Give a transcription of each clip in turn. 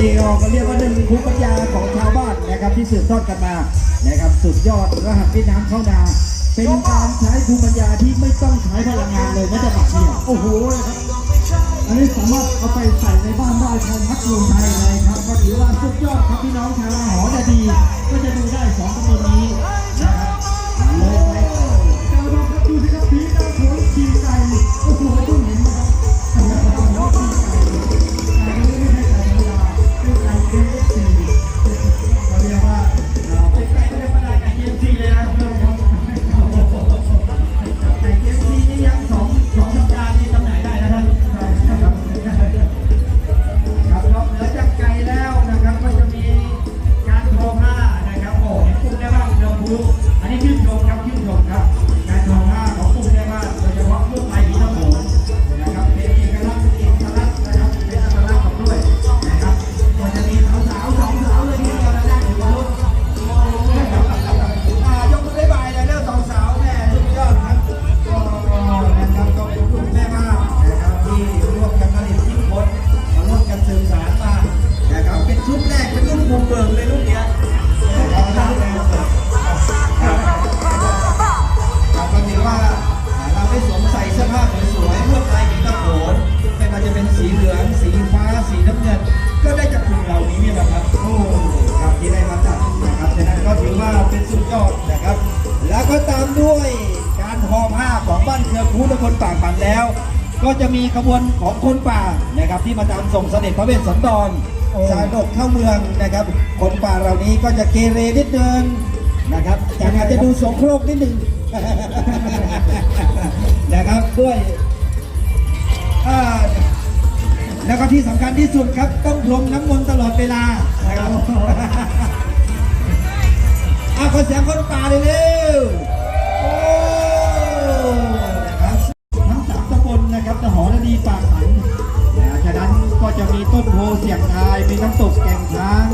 ครับนี่ก็เรียกว่าเป็นภูมิปัญญาของชาวบ้านนะครับที่สืบทอดกันมานะครับสุดยอดรหัสพิษน้ำเข้านาเป็นการใช้ภูมิปัญญาที่ไม่ต้องใช้พลังงานเลยแม้แต่บักเดียวโอ้โหครับอันนี้สามารถเอาไปใส่ในบ้านได้ใช้มัดรวมไทยเลยครับก็ถือว่าสุดยอดครับพี่น้องชาวนาหอจะดีก็จะดูได้ สุดยอดนะครับ แล้วก็ตามด้วยการทอผ้าของบ้านเครือคูตะคนปากปั่นแล้ว ก็จะมีขบวนของคนป่านะครับที่มาตามส่งเสด็จพระเวสสันดรสายดกเข้าเมืองนะครับ คนป่าเหล่านี้ก็จะเกเรนิดนึงนะครับแต่อาจจะดูโสโครกนิดนึงนะครับด้วยแล้วก็ที่สำคัญที่สุดครับ ต้องพรมน้ำมนต์ตลอดเวลานะครับ อาขอเสียงคนป่าเลยเร็วโอ้นะครับทั้งสามตำบลนะครับจะหอระดีปากสันนะฉะนั้นก็จะมีต้นโพเสียงทายมีน้ำตกแก่งช้าง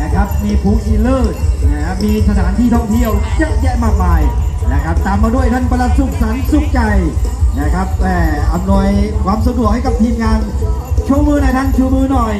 นะครับมีภูอีเลิศนะมีสถานที่ท่องเที่ยวเยอะแยะมากมายนะครับตามมาด้วยท่านประหลัดสุขสันต์สุขใจนะครับแต่อำนวยความสะดวกให้กับทีมงานชูมือหน่อยท่านชูมือหน่อย